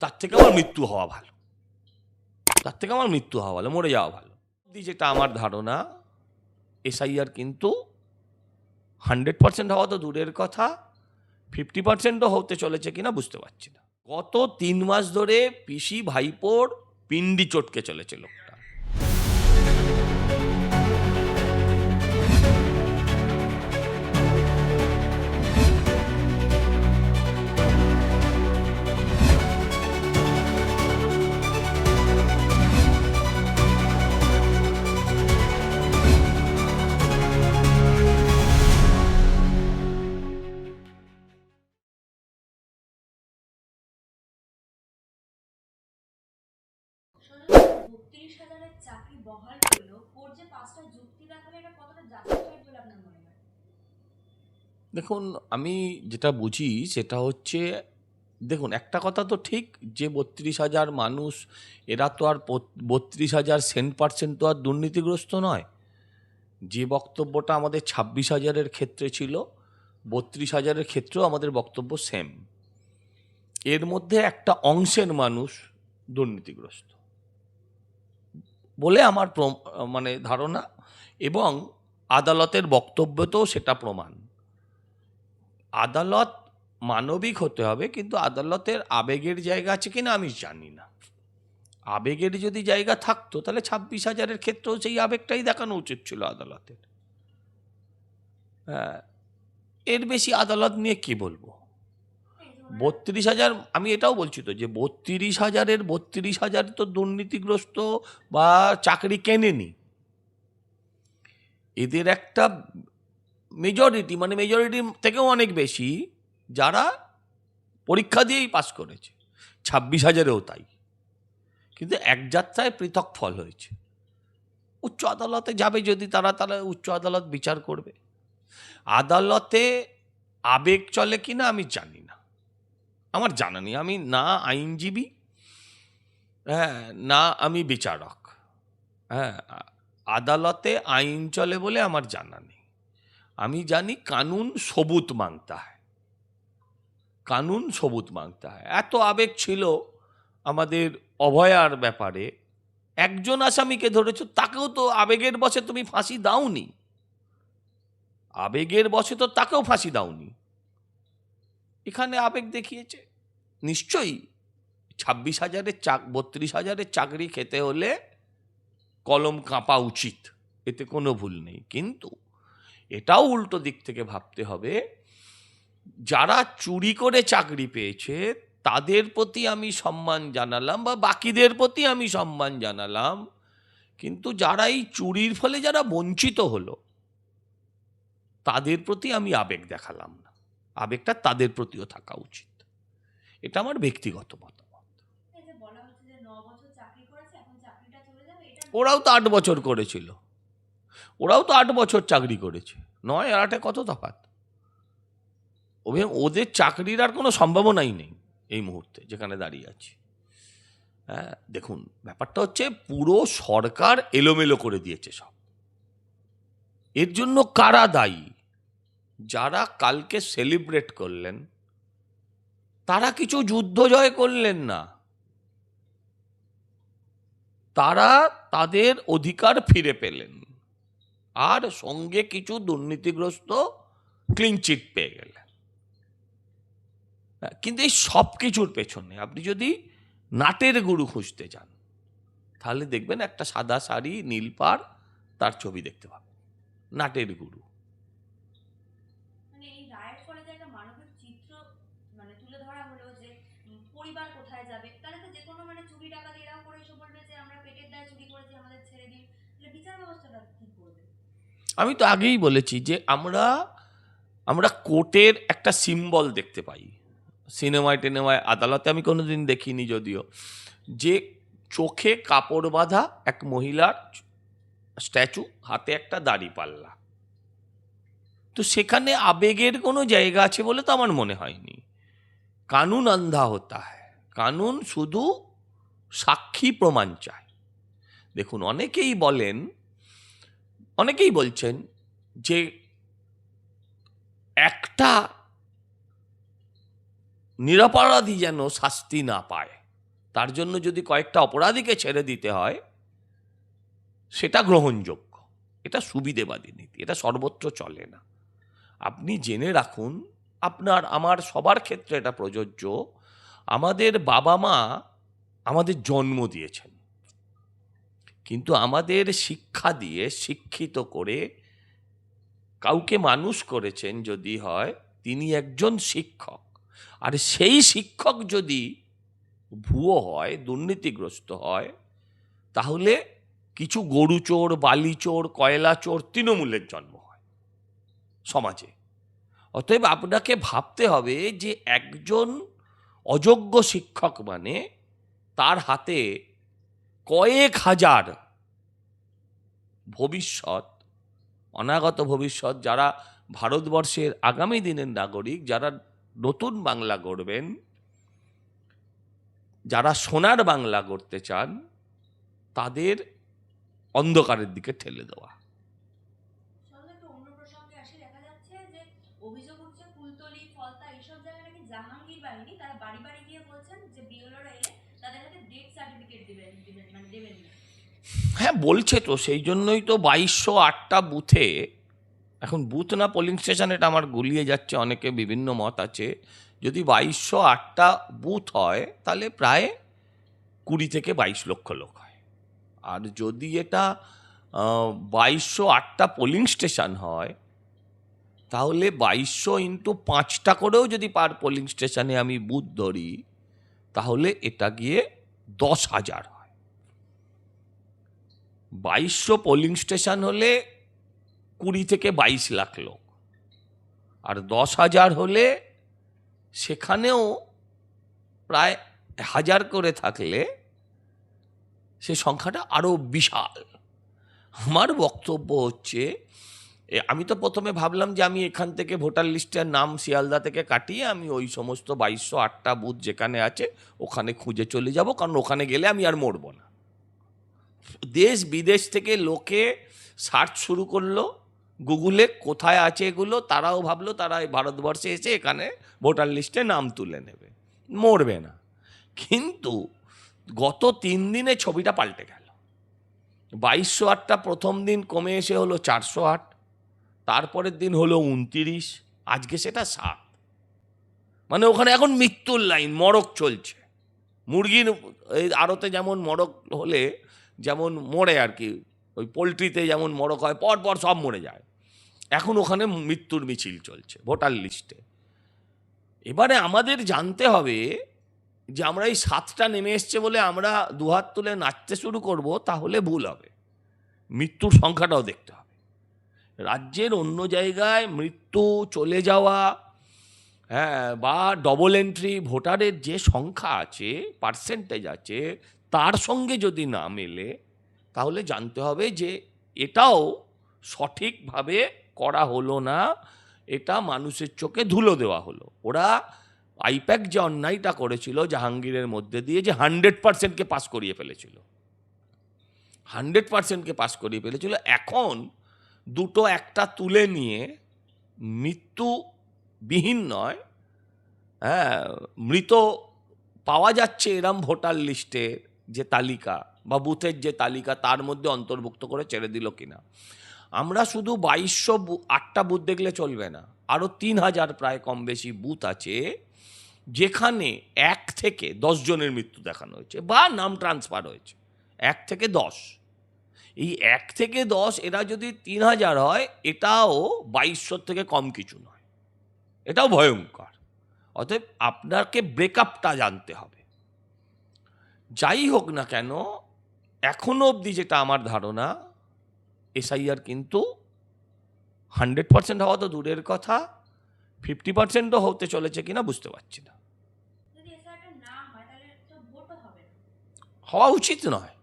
তার থেকে আমার মৃত্যু হওয়া ভালো। তার থেকে আমার মৃত্যু হওয়া ভালো, মরে যাওয়া ভালো। যেটা আমার ধারণা, এসআইআর কিন্তু হান্ড্রেড পার্সেন্ট হওয়া তো দূরের কথা, ফিফটি পার্সেন্টও হতে চলেছে কিনা বুঝতে পারছি না। গত তিন মাস ধরে পিসি, ভাইপোর, পিন্ডি চটকে চলেছে চাকরি বহাল যে পাঁচটা যুক্তি এটা কতটা জাস্টিফাইড বলে আপনার মনে হয়? দেখুন, আমি যেটা বুঝি সেটা হচ্ছে, দেখুন, একটা কথা তো ঠিক যে বত্রিশ হাজার মানুষ, এরা তো আর বত্রিশ হাজার সেন্ট পার্সেন্ট তো আর দুর্নীতিগ্রস্ত নয়। যে বক্তব্যটা আমাদের ছাব্বিশ হাজারের ক্ষেত্রে ছিল, বত্রিশ হাজারের ক্ষেত্রেও আমাদের বক্তব্য সেম এর মধ্যে একটা অংশের মানুষ দুর্নীতিগ্রস্ত। বলে আমার মানে ধারণা এবং আদালতের বক্তব্যতেও সেটা প্রমাণ। আদালত মানবিক হতে হবে, কিন্তু আদালতের আবেগের জায়গা আছে কিনা আমি জানি না। আবেগের যদি জায়গা থাকতো, তাহলে ছাব্বিশ হাজারের ক্ষেত্রেও সেই আবেগটাই দেখানো উচিত ছিল আদালতের। হ্যাঁ এর বেশি আদালত নিয়ে কি বলব? বত্রিশ হাজার, আমি এটাও বলছি তো, যে বত্রিশ হাজারের, বত্রিশ হাজার তো দুর্নীতিগ্রস্ত বা চাকরি কেনেনি। এদের একটা মেজরিটি মানে মেজরিটি থেকেও অনেক বেশি যারা পরীক্ষা দিয়েই পাস করেছে। ছাব্বিশ হাজারেও তাই। কিন্তু এক যাত্রায় পৃথক ফল হয়েছে। উচ্চ আদালতে যাবে যদি তারা তারা উচ্চ আদালত বিচার করবে। আদালতে আবেগ চলে কিনা আমি জানি না। আমার জানা নেই। আমি না আইনজীবী হ্যাঁ না আমি বিচারক হ্যাঁ আদালতে আইন চলে বলে আমার জানা নেই। আমি জানি কানুন সবুত মাংতা হয়। কানুন সবুত মাংতা হয়। এত আবেগ ছিল আমাদের অভয়ার ব্যাপারে। একজন আসামিকে ধরেছ, তাকেও তো আবেগের বসে তুমি ফাঁসি দাওনি। আবেগের বসে তো তাকেও ফাঁসি দাওনি। এখানে আবেগ দেখিয়েছে। নিশ্চয়ই ছাব্বিশ হাজারের চাক, বত্রিশ হাজারের চাকরি খেতে হলে কলম কাঁপা উচিত, এতে কোনো ভুল নেই। কিন্তু এটাও উল্টো দিক থেকে ভাবতে হবে, যারা চুরি করে চাকরি পেয়েছে, তাদের প্রতি আমি সম্মান জানালাম বা বাকিদের প্রতি আমি সম্মান জানালাম, কিন্তু যারা এই চুরির ফলে যারা বঞ্চিত হলো, তাদের প্রতি আমি আবেগ দেখালাম না। আবেগটা তাদের প্রতিও থাকা উচিত। এটা আমার ব্যক্তিগত মতামত। ওরাও তো আট বছর করেছিল। ওরাও তো আট বছর চাকরি করেছে। নয় আর আটে কত ওবে- ওদের চাকরির আর কোনো সম্ভাবনাই নেই এই মুহূর্তে যেখানে দাঁড়িয়ে আছি। হ্যাঁ দেখুন ব্যাপারটা হচ্ছে পুরো সরকার এলোমেলো করে দিয়েছে সব। এর জন্য কারা দায়ী? যারা কালকে সেলিব্রেট করলেন, তারা কিছু যুদ্ধ জয় করলেন না। তারা তাদের অধিকার ফিরে পেলেন আর সঙ্গে কিছু দুর্নীতিগ্রস্ত ক্লিনচিট পেয়ে গেলেন। কিন্তু এই সব কিছুর পেছনে আপনি যদি নাটের গুরু খুঁজতে যান, তাহলে দেখবেন একটা সাদা শাড়ি নীল পাড় তার ছবি দেখতে পাবেন, নাটের গুরু মানে এই রায়ের ফলে যে একটা মানবিক চিত্র মানে তুলে ধরা হলো যে উম, পরিবার কোথায় যাবে তাহলে তো যে কোনো মানে চুরি টাকা দিয়ে এরাও করে এসে বলবে যে আমরা পেটের দায়ে চুরি করেছি আমাদের ছেড়ে দিন তাহলে বিচার ব্যবস্থাটা কি করবে আমি তো আগেই বলেছি যে আমরা আমরা কোর্টের একটা সিম্বল দেখতে পাই। সিনেমায় টেনেমায় আদালতে আমি কোনোদিন দেখিনি যদিও। যে চোখে কাপড় বাঁধা এক মহিলার স্ট্যাচু, হাতে একটা দাড়ি পাল্লা। তো সেখানে আবেগের কোনো জায়গা আছে বলে তো আমার মনে হয়নি। কানুন আন্ধা হতা হয়। কানুন শুধু সাক্ষী প্রমাণ চায়। দেখুন, অনেকেই বলেন অনেকেই বলছেন যে একটা নিরপরাধী যেন শাস্তি না পায়, তার জন্য যদি কয়েকটা অপরাধীকে ছেড়ে দিতে হয়, সেটা গ্রহণযোগ্য। এটা সুবিধেবাদী নীতি, এটা সর্বত্র চলে না। আপনি জেনে রাখুন, আপনার, আমার সবার ক্ষেত্রে এটা প্রযোজ্য। আমাদের বাবা মা আমাদের জন্ম দিয়েছেন। কিন্তু আমাদের শিক্ষা দিয়ে শিক্ষিত করে কাউকে মানুষ করেছেন যদি হয়, তিনি একজন শিক্ষক। আর সেই শিক্ষক যদি ভুয়ো হয়, দুর্নীতিগ্রস্ত হয়, তাহলে কিছু গরু চোর, বালি চোর, কয়লা চোর তৃণমূলের জন্ম হয় সমাজে। অতএব আপনাকে ভাবতে হবে যে একজন অযোগ্য শিক্ষক মানে তার হাতে কয়েক হাজার ভবিষ্যৎ, অনাগত ভবিষ্যৎ যারা ভারতবর্ষের আগামী দিনের নাগরিক, যারা নতুন বাংলা গড়বেন, যারা সোনার বাংলা গড়তে চান, তাদের অন্ধকারের দিকে ঠেলে দেওয়া। জাহাঙ্গীর বাহিনী, তারা বাড়ি বাড়ি গিয়ে বলছেন যে এলে মানে হ্যাঁ বলছে তো, সেই জন্যই তো বাইশশো আটটা বুথে, এখন বুথ না পোলিং স্টেশন এটা আমার গুলিয়ে যাচ্ছে, অনেকে বিভিন্ন মত আছে। যদি বাইশশো আটটা বুথ হয়, তাহলে প্রায় কুড়ি থেকে বাইশ লক্ষ লোক হয়। আর যদি এটা বাইশশো আটটা পোলিং স্টেশন হয়, তাহলে বাইশশো ইন্টু পাঁচটা করেও যদি পার পোলিং স্টেশনে আমি বুথ ধরি তাহলে এটা গিয়ে দশ হাজার হয়। বাইশশো পোলিং স্টেশন হলে কুড়ি থেকে বাইশ লাখ লোক। আর দশ হাজার হলে সেখানেও প্রায় হাজার করে থাকলে সে সংখ্যাটা আরও বিশাল। আমার বক্তব্য হচ্ছে আমি তো প্রথমে ভাবলাম যে আমি এখান থেকে ভোটার লিস্টের নাম শিয়ালদা থেকে কাটিয়ে আমি ওই সমস্ত বাইশশো আটটা বুথ যেখানে আছে, ওখানে খুঁজে চলে যাব, কারণ ওখানে গেলে আমি আর মরবো না। দেশ বিদেশ থেকে লোকে সার্চ শুরু করল, গুগলে কোথায় আছে এগুলো, তারাও ভাবলো তারা এই ভারতবর্ষে এসে এখানে ভোটার লিস্টে নাম তুলে নেবে। মরবে না। কিন্তু গত তিন দিনে ছবিটা পাল্টে গেল। বাইশশো আটটা প্রথম দিন কমে এসে হলো চারশো আট তারপরের দিন হলো উনতিরিশ, আজকে সেটা সাত। মানে ওখানে এখন মৃত্যুর লাইন, মরক চলছে। মুরগির আড়তে যেমন মরক হলে যেমন মরে আর কি, ওই পোলট্রিতে যেমন মরক হয়, পর পর সব মরে যায়। এখন ওখানে মৃত্যুর মিছিল চলছে, ভোটার লিস্টে। এবারে আমাদের জানতে হবে যে আমরা এই সাতটা নেমে এসছে বলে আমরা দুহাত তুলে নাচতে শুরু করব, তাহলে ভুল হবে। মৃত্যুর সংখ্যাটাও দেখতে হবে। রাজ্যের অন্য জায়গায় মৃত্যু, চলে যাওয়া হ্যাঁ বা ডবল এন্ট্রি ভোটারের যে সংখ্যা আছে পার্সেন্টেজ আছে, তার সঙ্গে যদি না মেলে, তাহলে জানতে হবে যে এটাও সঠিকভাবে করা হলো না, এটা মানুষের চোখে ধুলো দেওয়া হলো। ওরা আইপ্যাক যে অন্যায়টা করেছিল জাহাঙ্গীরের মধ্যে দিয়ে যে হান্ড্রেড পার্সেন্টকে পাস করিয়ে ফেলেছিল। হান্ড্রেড পার্সেন্টকে পাস করিয়ে ফেলেছিল, এখন দুটো একটা তুলে নিয়ে মৃত্যুবিহীন নয় হ্যাঁ মৃত পাওয়া যাচ্ছে এরম ভোটার লিস্টের যে তালিকা বা বুথের যে তালিকা তার মধ্যে অন্তর্ভুক্ত করে ছেড়ে দিল কিনা। আমরা শুধু বাইশশো আটটা বুথ দেখলে চলবে না, আরও তিন হাজার প্রায় কম বেশি বুথ আছে যেখানে এক থেকে দশ জনের মৃত্যু দেখানো হয়েছে বা নাম ট্রান্সফার হয়েছে, এক থেকে দশ। এই এক থেকে দশ এটা যদি তিন হাজার হয় এটাও বাইশশোর থেকে কম কিছু নয়। এটাও ভয়ঙ্কর। অতএব আপনাকে ব্রেকআপটা জানতে হবে। যাই হোক না কেন এখনও অবধি যেটা আমার ধারণা এসআইআর কিন্তু হান্ড্রেড পার্সেন্ট হওয়া তো দূরের কথা ফিফটি পার্সেন্টও হতে চলেছে কিনা বুঝতে পারছি না। হওয়া উচিত নয়।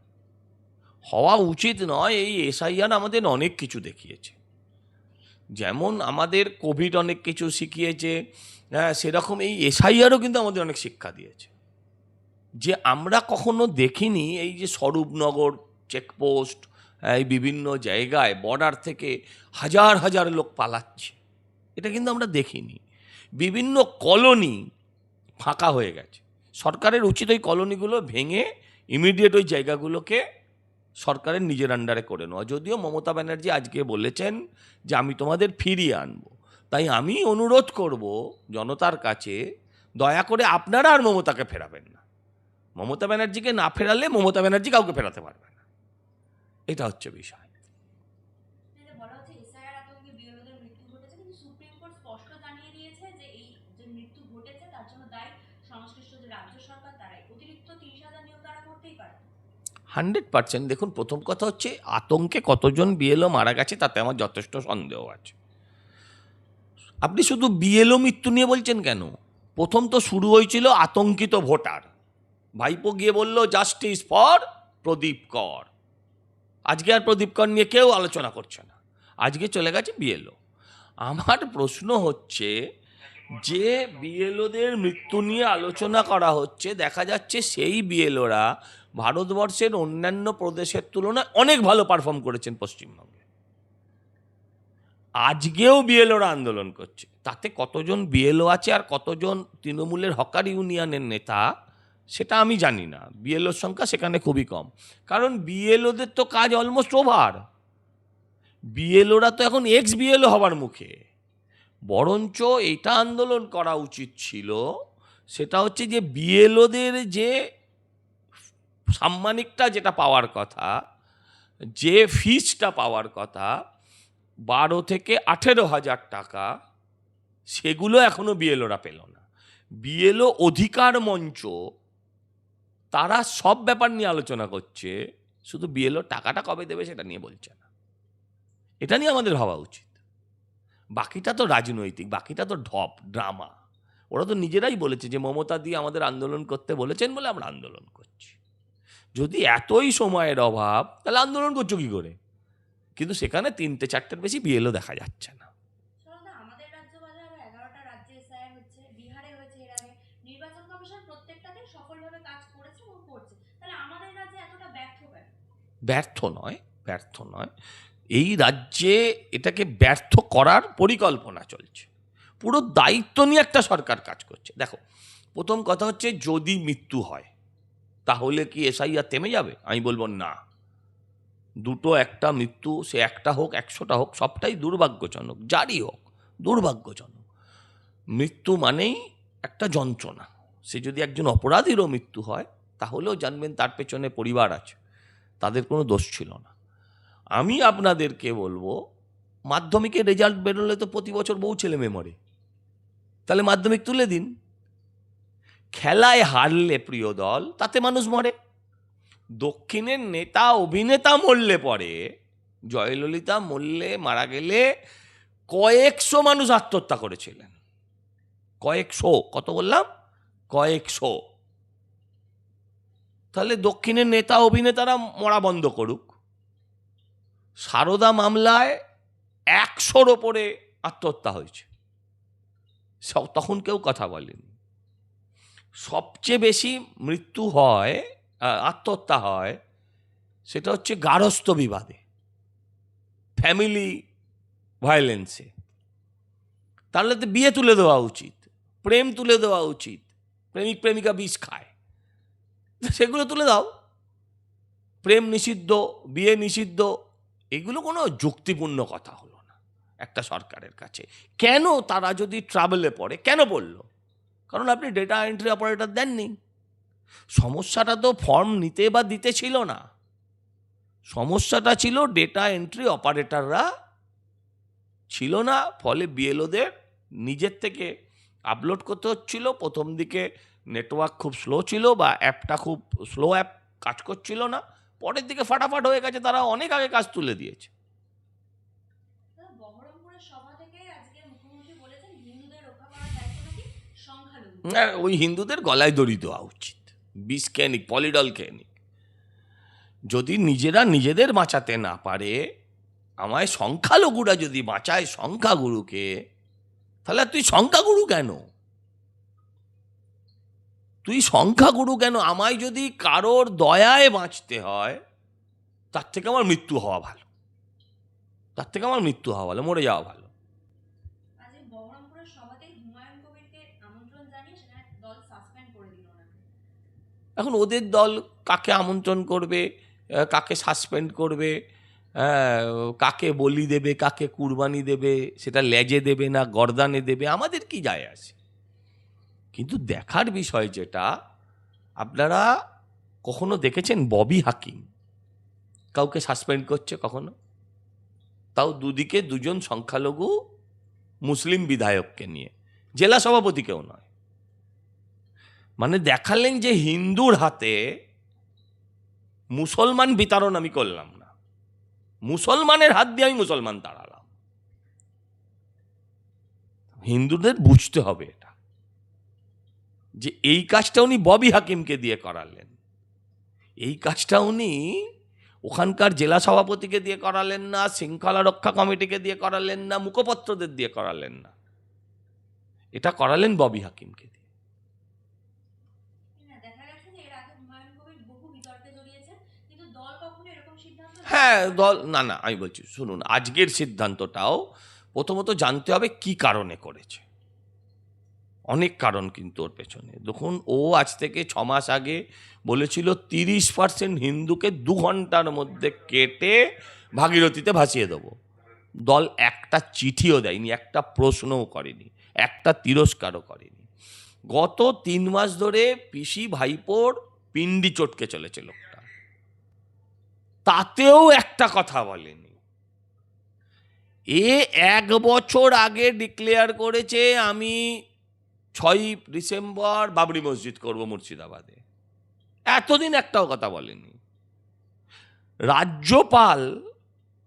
হওয়া উচিত নয়, এই এসআইআর আমাদের অনেক কিছু দেখিয়েছে। যেমন আমাদের কোভিড অনেক কিছু শিখিয়েছে হ্যাঁ সেরকম এই এসআইআরও কিন্তু আমাদের অনেক শিক্ষা দিয়েছে। যে আমরা কখনো দেখিনি এই যে স্বরূপনগর চেকপোস্ট এই বিভিন্ন জায়গায় বর্ডার থেকে হাজার হাজার লোক পালাচ্ছে। এটা কিন্তু আমরা দেখিনি। বিভিন্ন কলোনি ফাঁকা হয়ে গেছে। সরকারের উচিত ওই কলোনিগুলো ভেঙে ইমিডিয়েট ওই জায়গাগুলোকে সরকারের নিজের আন্ডারে করে নেওয়া। যদিও মমতা ব্যানার্জি আজকে বলেছেন যে, আমি তোমাদের ফিরিয়ে আনব। তাই আমি অনুরোধ করব জনতার কাছে, দয়া করে আপনারা আর মমতাকে ফেরাবেন না। মমতা ব্যানার্জিকে না ফেরালে মমতা ব্যানার্জি কাউকে ফেরাতে পারবে না। এটা হচ্ছে বিষয়। সংশ্লিষ্ট রাজ্য সরকার, তারাই। অতিরিক্ত তিরিশ হাজার নিয়োগ তারা করতেই পারে। হান্ড্রেড পার্সেন্ট দেখুন, প্রথম কথা হচ্ছে আতঙ্কে কতজন বিএলও মারা গেছে তাতে আমার যথেষ্ট সন্দেহ আছে। আপনি শুধু বিএলও মৃত্যু নিয়ে বলছেন কেন? প্রথম তো শুরু হয়েছিল আতঙ্কিত ভোটার। ভাইপো গিয়ে বলল জাস্টিস ফর প্রদীপ কর। আজকে আর প্রদীপ কর নিয়ে কেউ আলোচনা করছে না। আজকে চলে গেছে বিএলও আমার প্রশ্ন হচ্ছে যে বিএলওদের মৃত্যু নিয়ে আলোচনা করা হচ্ছে, দেখা যাচ্ছে সেই বিএলওরা ভারতবর্ষের অন্যান্য প্রদেশের তুলনায় অনেক ভালো পারফর্ম করেছেন পশ্চিমবঙ্গে। আজকেও বিএলওরা আন্দোলন করছে। তাতে কতজন বিএলও আছে আর কতজন তৃণমূলের হকার ইউনিয়নের নেতা, সেটা আমি জানি না। বিএলওর সংখ্যা সেখানে খুবই কম। কারণ বিএলওদের তো কাজ অলমোস্ট ওভার বিএলওরা তো এখন এক্স বিএলও হবার মুখে। বরঞ্চ এটা আন্দোলন করা উচিত ছিল, সেটা হচ্ছে যে বিএলওদের যে সাম্মানিকটা যেটা পাওয়ার কথা, যে ফিজটা পাওয়ার কথা, বারো থেকে আঠেরো হাজার টাকা, সেগুলো এখনও বিএলওরা পেল না। বিএলও অধিকার মঞ্চ, তারা সব ব্যাপার নিয়ে আলোচনা করছে, শুধু বিএলও টাকাটা কবে দেবে সেটা নিয়ে বলছে না। এটা নিয়ে আমাদের ভাবা উচিত। বাকিটা তো রাজনৈতিক বাকিটা তো ঢপ ড্রামা। ওরা তো নিজেরাই বলেছে যে মমতা দিয়ে আমাদের আন্দোলন করতে বলেছেন বলে আমরা আন্দোলন করছি। যদি এতই সময়ের অভাব তাহলে আন্দোলন করছ কী করে? কিন্তু সেখানে তিনটে চারটের বেশি বিএলও দেখা যাচ্ছে না। ব্যর্থ নয় ব্যর্থ নয়। এই রাজ্যে এটাকে ব্যর্থ করার পরিকল্পনা চলছে। পুরো দায়িত্ব নিয়ে একটা সরকার কাজ করছে। দেখো, প্রথম কথা হচ্ছে যদি মৃত্যু হয়, তাহলে কি এসআইআর থেমে যাবে? আমি বলব না। দুটো একটা মৃত্যু, সে একটা হোক, একশোটা হোক, সবটাই দুর্ভাগ্যজনক, যারই হোক, দুর্ভাগ্যজনক। মৃত্যু মানেই একটা যন্ত্রণা। সে যদি একজন অপরাধীরও মৃত্যু হয়, তাহলেও জানবেন তার পেছনে পরিবার আছে। তাদের কোনো দোষ ছিল না। আমি আপনাদেরকে বলব, মাধ্যমিকের রেজাল্ট বেরোলে তো প্রতি বছর বউ ছেলে মেয়ে মরে। তাহলে মাধ্যমিক তুলে দিন। খেলায় হারলে প্রিয় দল, তাতে মানুষ মরে। দক্ষিণের নেতা, অভিনেতা মরলে পরে, জয়ললিতা মরলে, মারা গেলে কয়েকশো মানুষ আত্মহত্যা করেছিলেন। কয়েকশো, কত বললাম? কয়েকশো। তাহলে দক্ষিণের নেতা, অভিনেতারা মরা বন্ধ করুক। সারদা মামলায় একশোর ওপরে আত্মহত্যা হয়েছে। সব, তখন কেউ কথা বলেনি। সবচেয়ে বেশি মৃত্যু হয় আত্মহত্যা হয়, সেটা হচ্ছে গারস্থ বিবাদে, ফ্যামিলি ভায়োলেন্সে। তাহলে তো বিয়ে তুলে দেওয়া উচিত, প্রেম তুলে দেওয়া উচিত, প্রেমিক প্রেমিকা বিষ খায়। সেগুলো তুলে দাও। প্রেম নিষিদ্ধ, বিয়ে নিষিদ্ধ এগুলো কোনো যুক্তিপূর্ণ কথা হলো না একটা সরকারের কাছে। কেন তারা যদি ট্রাভেলে পড়ে, কেন বলল? কারণ আপনি ডেটা এন্ট্রি অপারেটর দেননি। সমস্যাটা তো ফর্ম নিতে বা দিতে ছিল না। সমস্যাটা ছিল ডেটা এন্ট্রি অপারেটররা ছিল না, ফলে বিএলওদের নিজের থেকে আপলোড করতে হচ্ছিল। প্রথম দিকে নেটওয়ার্ক খুব স্লো ছিল বা অ্যাপটা খুব স্লো অ্যাপ কাজ করছিল না। পরের দিকে ফাটাফাট হয়ে গেছে তারা অনেক আগে কাজ তুলে দিয়েছে। ওই হিন্দুদের গলায় দড়ি দেওয়া উচিত বিষ খেয়ে নিক পলিডল খেয়ে নিক যদি নিজেরা নিজেদের বাঁচাতে না পারে আমায় সংখ্যালঘুরা যদি বাঁচায় সংখ্যাগুরুকে তাহলে তুই সংখ্যাগুরু কেন? তুই সংখ্যাগুরু কেন? আমায় যদি কারোর দয়ায় বাঁচতে হয় তার থেকে আমার মৃত্যু হওয়া ভালো। তার থেকে আমার মৃত্যু হওয়া ভালো মরে যাওয়া ভালো। এখন ওদের দল কাকে আমন্ত্রণ করবে? কাকে সাসপেন্ড করবে? কাকে বলি দেবে? কাকে কুরবানি দেবে? সেটা লেজে দেবে না গর্দানে দেবে? আমাদের কি যায় আসে? কিন্তু দেখার বিষয় যেটা, আপনারা কখনো দেখেছেন ববি হাকিম? কাউকে সাসপেন্ড করছে কখনো? তাও দুদিকে দুজন সংখ্যালঘু মুসলিম বিধায়ককে নিয়ে। জেলা সভাপতিকেও নয়। মানে দেখালেন যে হিন্দুর হাতে মুসলমান বিতরণ আমি করলাম না। মুসলমানের হাত দিয়ে আমি মুসলমান দাঁড়ালাম। হিন্দুদের বুঝতে হবে। যে এই কাজটা উনি ববি হাকিমকে দিয়ে করালেন। এই কাজটা উনি ওখানকার জেলা সভাপতিকে দিয়ে করালেন না শৃঙ্খলা রক্ষা কমিটিকে দিয়ে করালেন না মুখপত্রদের দিয়ে করালেন না। এটা করালেন ববি হাকিমকে দিয়ে। হ্যাঁ দল না না আমি বলছি শুনুন আজকের সিদ্ধান্তটাও প্রথমত জানতে হবে কি কারণে করেছে। অনেক কারণ কিন্তু ওর পেছনে। দেখুন, ও আজ থেকে ছ মাস আগে বলেছিল তিরিশ পার্সেন্ট হিন্দুকে দু ঘণ্টার মধ্যে কেটে ভাগীরথীতে ভাসিয়ে দেবো। দল একটা চিঠিও দেয়নি, একটা প্রশ্নও করেনি, একটা তিরস্কারও করেনি। গত তিন মাস ধরে পিসি ভাইপোর পিন্ডি চটকে চলেছে লোকটা। তাতেও একটা কথা বলেনি। এ এক বছর আগে ডিক্লেয়ার করেছে, আমি ছয়ই ডিসেম্বর বাবরি মসজিদ করব মুর্শিদাবাদে। এতদিন একটাও কথা বলেনি রাজ্যপাল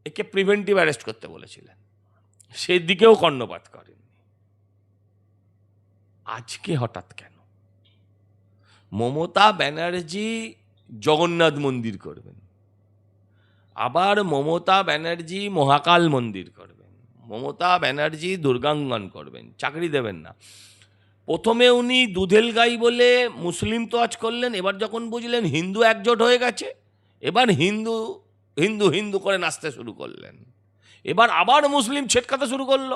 একে প্রিভেন্টিভ অ্যারেস্ট করতে বলেছিলেন। সেদিকেও কর্ণপাত করেননি। আজকে হঠাৎ কেন? মমতা ব্যানার্জি জগন্নাথ মন্দির করবেন। আবার মমতা ব্যানার্জি মহাকাল মন্দির করবেন। মমতা ব্যানার্জি দুর্গাঙ্গন করবেন। চাকরি দেবেন না। প্রথমে উনি দুধেল গাই বলে মুসলিম তো আজ করলেন, এবার যখন বুঝলেন হিন্দু একজোট হয়ে গেছে, এবার হিন্দু হিন্দু হিন্দু করে নাচতে শুরু করলেন। এবার আবার মুসলিম ছেটকাতে শুরু করল,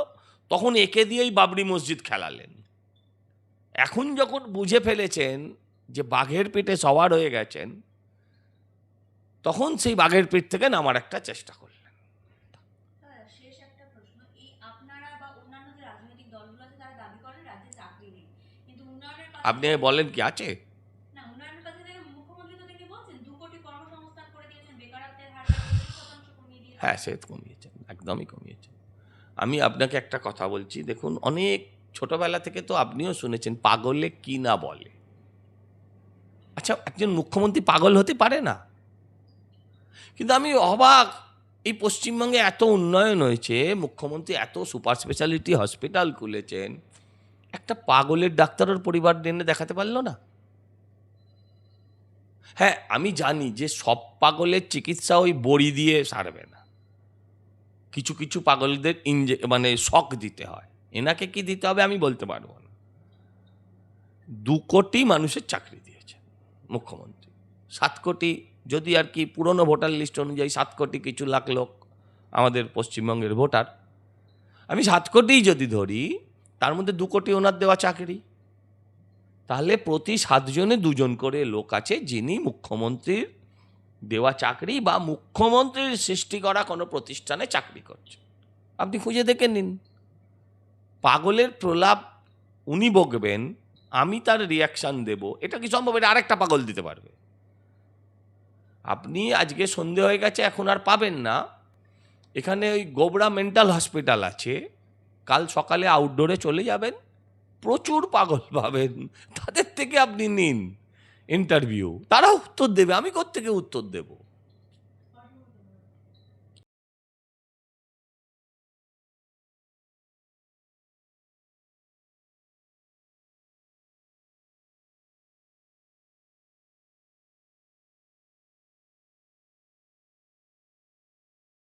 তখন একে দিয়েই বাবরি মসজিদ খেলালেন। এখন যখন বুঝে ফেলেছেন যে বাঘের পেটে সবার হয়ে গেছেন, তখন সেই বাঘের পেট থেকে নামার একটা চেষ্টা করলেন দাদা, শেষ একটা প্রশ্ন এই আপনারা বা অন্যান্য যে রাজনৈতিক দলগুলো আছে তারা দাবি করেন রাজ্যে চাকরি নেই কিন্তু উন্নয়নের কথা আপনি বলেন কি আছে না উন্নয়নের কথা থেকে মুখ্যমন্ত্রী তো দেখে বলছেন দু কোটি কর্মসংস্থান করে দিয়েছেন বেকারত্বের হার পঁচিশ বলেন কি আছে? হ্যাঁ সে তো কমিয়েছেন একদমই কমিয়েছেন। আমি আপনাকে একটা কথা বলছি দেখুন অনেক ছোটবেলা থেকে তো আপনিও শুনেছেন পাগলে কি না বলে। আচ্ছা একজন মুখ্যমন্ত্রী পাগল হতে পারে না? কিন্তু আমি অবাক এই পশ্চিমবঙ্গে এত উন্নয়ন হয়েছে মুখ্যমন্ত্রী এত সুপার স্পেশালিটি হসপিটাল খুলেছেন একটা পাগলের ডাক্তারের পরিবার এনে দেখাতে পারল না? হ্যাঁ আমি জানি যে সব পাগলের চিকিৎসা ওই বড়ি দিয়ে সারবে না। কিছু কিছু পাগলদের ইঞ্জে মানে শক দিতে হয়। এনাকে কি দিতে হবে আমি বলতে পারব না। দু কোটি মানুষের চাকরি দিয়েছে মুখ্যমন্ত্রী। সাত কোটি যদি আর কি পুরনো ভোটার লিস্ট অনুযায়ী সাত কোটি কিছু লাখ লোক আমাদের পশ্চিমবঙ্গের ভোটার, আমি সাত কোটিই যদি ধরি তার মধ্যে দু কোটি ওনার দেওয়া চাকরি। তাহলে প্রতি সাতজনে দুজন করে লোক আছে যিনি মুখ্যমন্ত্রীর দেওয়া চাকরি বা মুখ্যমন্ত্রীর সৃষ্টি করা কোনো প্রতিষ্ঠানে চাকরি করছে। আপনি খুঁজে দেখে নিন। পাগলের প্রলাপ উনি বকবেন, আমি তার রিয়াকশান দেব। এটা কি সম্ভব? এটা আরেকটা পাগল দিতে পারবে। আপনি আজকে সন্ধে হয়ে গেছে, এখন আর পাবেন না। এখানে ওই গোবরা মেন্টাল হসপিটাল আছে। কাল সকালে আউটডোরে চলে যাবেন, প্রচুর পাগল পাবেন। তাদের থেকে আপনি নিন ইন্টারভিউ তারা উত্তর দেবে, আমি থেকে উত্তর দেবো?